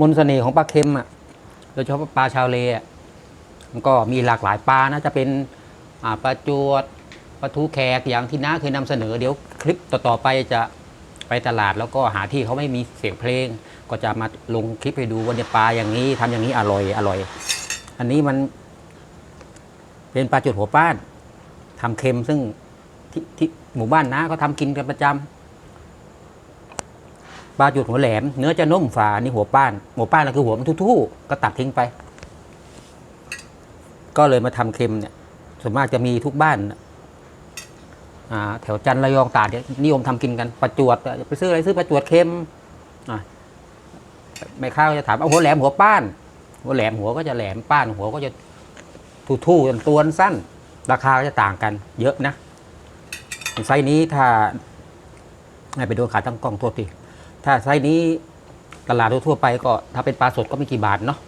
มนต์เสน่ห์ของปลาเค็มอะโดยเฉพาะปลาชาวเลอะมันก็มีหลากหลายปลานะจะเป็นปลาจวดปลาทูแขกอย่างที่น้าเคยนำเสนอ เดี๋ยวคลิปต่อๆไปจะไปตลาดแล้วก็หาที่เขาไม่มีเสียงเพลง ก็จะมาลงคลิปให้ดูว่าเนี่ยปลาอย่างนี้ทำอย่างนี้อร่อยอร่อย อันนี้มัน เป็นปลาจุดหัวป้านทำเค็มซึ่งที่ที่หมู่บ้านน้าก็ทำกินกันประจำ ปลาจุดหัวแหลม เนื้อจะนุ่มฝานี่หัวป้าน หัวป้านก็คือหัวมันทู่ๆก็ตัดทิ้งไป ก็เลยมาทำเค็มเนี่ยส่วนมากจะมีทุกบ้านอ่าแถวจันทร์ระยองตาดเนี่ยนิยมทำกินกันปลาจวดไปซื้ออะไรซื้อปลาจวดเค็มอะแม่ค้าก็จะถามเอาหัวแหลมหัวป้าน หัวแหลมหัวก็จะแหลมป้าน หัวก็จะทู่ๆจนตัวสั้น ราคาก็จะต่างกัน เยอะนะไซส์นี้ถ้าไปโดนขาตั้งกล้องโทษที ถ้าไซส์นี้ตลาดทั่วไปก็ถ้าเป็นปลาสดก็ไม่กี่บาทเนาะ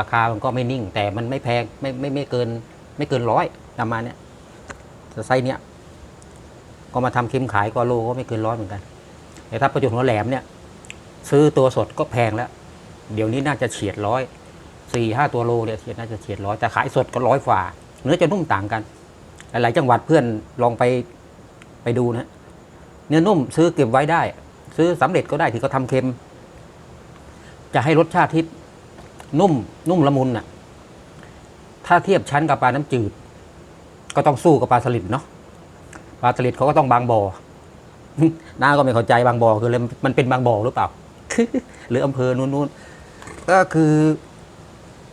ราคามันก็ไม่นิ่ง แต่มันไม่แพงไม่ไม่ไม่เกิน ไม่เกินร้อยประมาณเนี้ยแต่ไซส์เนี้ยก็มาทำเค็มขายก็โลก็ไม่เกินร้อยเหมือนกัน แต่ถ้าประจุหัวแหลมเนี่ย ซื้อตัวสดก็แพงแล้ว เดี๋ยวนี้น่าจะเฉียดร้อยสี่ห้าตัวโลเนี่ยเฉียดน่าจะเฉียดร้อยแต่ขายสดก็ร้อยฝ่าเนื้อจะนุ่มต่างกัน หลายจังหวัดเพื่อนลองไปไปดูนะเนื้อนุ่มซื้อเก็บไว้ได้ ซื้อสำเร็จก็ได้ที่เขาทำเค็ม จะให้รสชาติที่นุ่ม นุ่มละมุนน่ะ ถ้าเทียบชั้นกับปลาน้ำจืด ก็ต้องสู้กับปลาสลิดเนาะปลาสลิดเขาก็ต้องบางบ่อน้าก็ไม่เข้าใจบางบ่อคือเลยมันเป็นบางบ่อหรือเปล่า หรืออำเภอนู้นๆก็คือ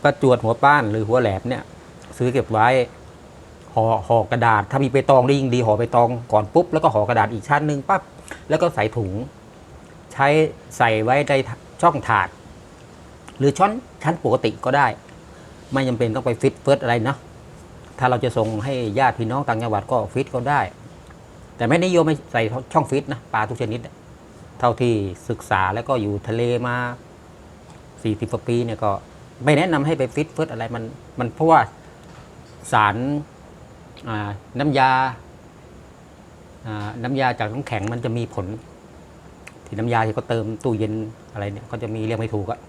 ประจวดหัวป้านหรือหัวแหลมเนี่ย ซื้อเก็บไว้ห่อห่อกระดาษ ถ้ามีใบตองได้ยิ่งดีห่อใบตองก่อนปุ๊บแล้วก็ห่อกระดาษอีกชั้นหนึ่งปั๊บแล้วก็ใส่ถุง ใช้ใส่ไว้ในช่องถาด หรือช้อนชั้นปกติก็ได้ ไม่จำเป็นต้องไปฟิตเฟิร์สอะไรเนาะถ้าเราจะส่งให้ญาติพี่น้องต่างจังหวัดก็ฟิตก็ได้ แต่ไม่นิยมไม่ใส่ช่องฟิตนะปลาทุกชนิด เท่าที่ศึกษาแล้วก็อยู่ทะเลมาสี่สิบกว่าปีเนี่ยก็ไม่แนะนำให้ไปฟิตเฟิร์สอะไรมันมันเพราะว่าสารน้ำยาอ่าน้ำยาจากน้ำแข็งมันจะมีผล ที่น้ำยาที่เขาเติมตู้เย็นอะไรเนี่ยเขาจะมีเรียกไม่ถูกอะ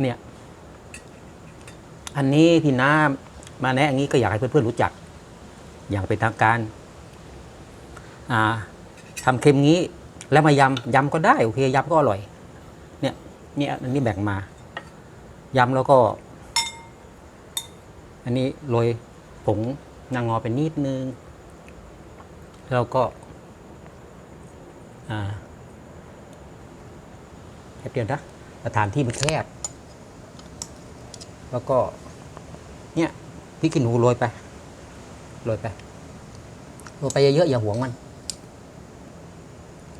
เนี่ย อันนี้ที่น้ามาแนะอย่างนี้ก็อยากให้เพื่อนๆรู้จัก อย่างเป็นทางการอ่าทำเค็มงี้ แล้วมายำยำก็ได้โอเคยำก็อร่อย เนี่ยเนี่ยอันนี้แบ่งมายำแล้วก็ อันนี้โรยผง นางงอไปนิดนึง แล้วก็อ่าแคบเดียวนะสถานที่มันแคบ แล้วก็ เนี่ยพริกขี้หนูโรยไปโรยไปโรยไปเยอะๆอย่าหวงมัน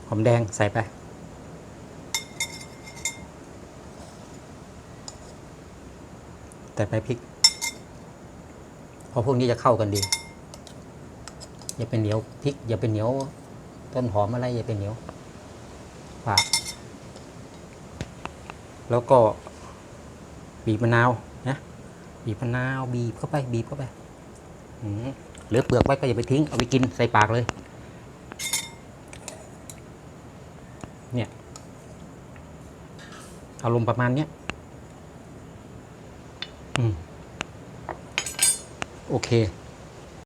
หอมแดงใส่ไป แต่ไปพริก เพราะพวกนี้จะเข้ากันดี อย่าเป็นเหนียวพริก อย่าเป็นเหนียวต้นหอมอะไรอย่าเป็นเหนียวฝากแล้วก็บีบมะนาวนะบีบมะนาวบีบเข้าไปบีบเข้าไปเหลือเปลือกไว้ก็อย่าไปทิ้งเอาไปกินใส่ปากเลย เนี่ยอารมณ์ประมาณเนี้ยอืม โอเค